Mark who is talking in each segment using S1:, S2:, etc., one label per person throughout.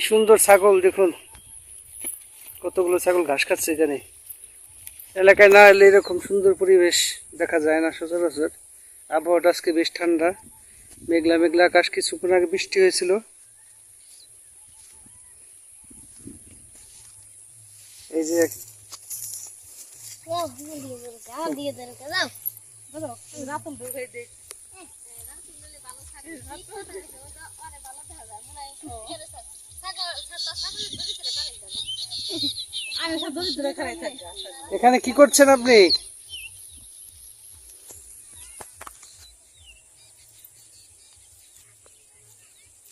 S1: সুন্দর ছাগল, দেখুন। কতগুলো ছাগল ঘাস খাচ্ছে এখানে। এলাকায় না এলে এরকম সুন্দর পরিবেশ দেখা যায় না সচরাচর। আবহাওয়াটা আজকে বেশ ঠান্ডা। মেঘলা মেঘলা আকাশ কিছুক্ষণ আগে বৃষ্টি হয়েছিল। এই যে এক- এখানে কি করছেন আপনি?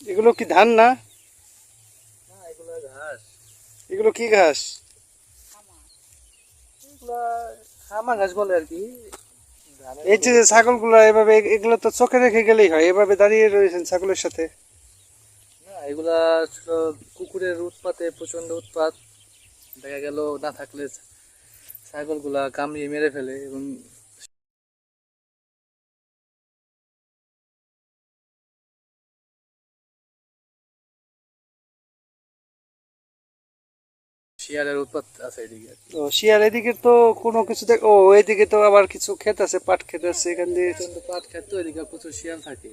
S1: এগুলো কি ধান না?
S2: এগুলো
S1: কি ঘাস?
S2: এগুলো খামা ঘাস বলে আর কি।
S1: এই যে ছাগলগুলো এভাবে এগুলো তো চোখে রেখে গেলেই হয় এভাবে দাঁড়িয়ে রয়েছেন ছাগলের সাথে?
S2: এগুলা কুকুরের উৎপাতে প্রচণ্ড উৎপাত। দেখা গেল না থাকলে ছাগলগুলা কামড়িয়ে মেরে ফেলে এবং শিয়ালের উৎপাত আছে এদিকে।
S1: তো শিয়ার এদিকে তো কোনো কিছু দেখ ও এদিকে তো আবার কিছু ক্ষেত আছে পাট ক্ষেত আছে এখান দিয়ে।
S2: পাট খেত তো এদিকে প্রচুর শিয়াল থাকে।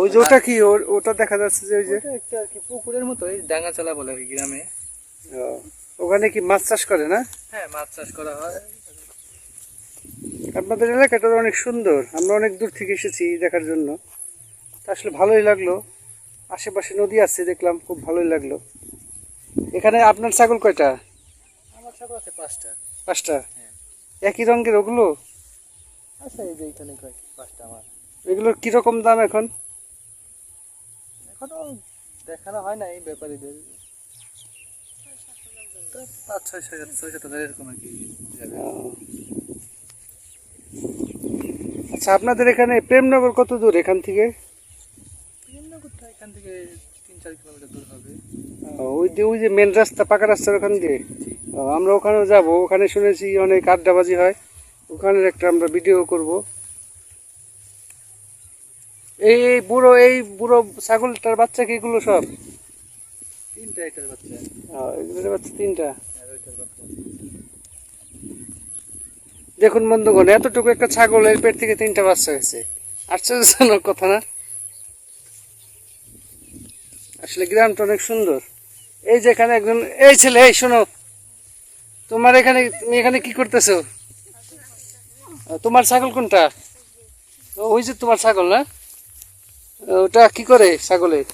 S1: ওই যে ওটা কি? ওটা দেখা যাচ্ছে যে ওই যে
S2: একটা আর কি পুকুরের মতোই ডাঙ্গা চালা বলে গ্রামে।
S1: ও, ওখানে কি মাছ চাষ করে না?
S2: হ্যাঁ মাছ চাষ করা হয়।
S1: আপনাদের এলাকাটা তো অনেক সুন্দর। আমরা অনেক দূর থেকে এসেছি দেখার জন্য। তা আসলে ভালোই লাগল। আশেপাশে নদী আছে দেখলাম খুব ভালোই লাগল। এখানে আপনার ছাগল কয়টা?
S2: আমার ছাগল আছে পাঁচটা।
S1: পাঁচটা?
S2: হ্যাঁ।
S1: একই রঙের ওগুলো?
S2: আচ্ছা এই যে এখানে পাঁচটা আমার।
S1: এগুলোর কীরকম দাম এখন?
S2: এখনও দেখানো হয় না এই ব্যাপারীদের। পাঁচ ছয় ছয় সাত হাজার এরকম আর কি যাবে।
S1: আচ্ছা আপনাদের এখানে প্রেমনগর কত দূর এখান থেকে?
S2: প্রেমনগরটা এখান থেকে তিন চার কিলোমিটার দূর হবে।
S1: ওই যে ওই যে মেন রাস্তা পাকা রাস্তার ওখান দিয়ে? আমরা ওখানেও যাব। ওখানে শুনেছি অনেক আড্ডাবাজি হয়। ওখানের একটা আমরা ভিডিও করব। এই এই বুড়ো এই বুড়ো ছাগলটার বাচ্চা কি এগুলো সব?
S2: তিনটা এটার বাচ্চা।
S1: এগুলোর বাচ্চা তিনটা?
S2: আর ওইটার বাচ্চা।
S1: দেখুন বন্ধুগণ এতটুকু একটা ছাগলের পেট থেকে তিনটা বাচ্চা হয়েছে। আশ্চর্যজনক কথা না? আসলে গ্রামটা অনেক সুন্দর। এই যে এখানে একজন এই ছেলে এই শোনো। তোমার এখানে তুমি এখানে কি করতেছো? তোমার ছাগল কোনটা? ওই যে তোমার ছাগল না? ওটা কি করে ছাগলের?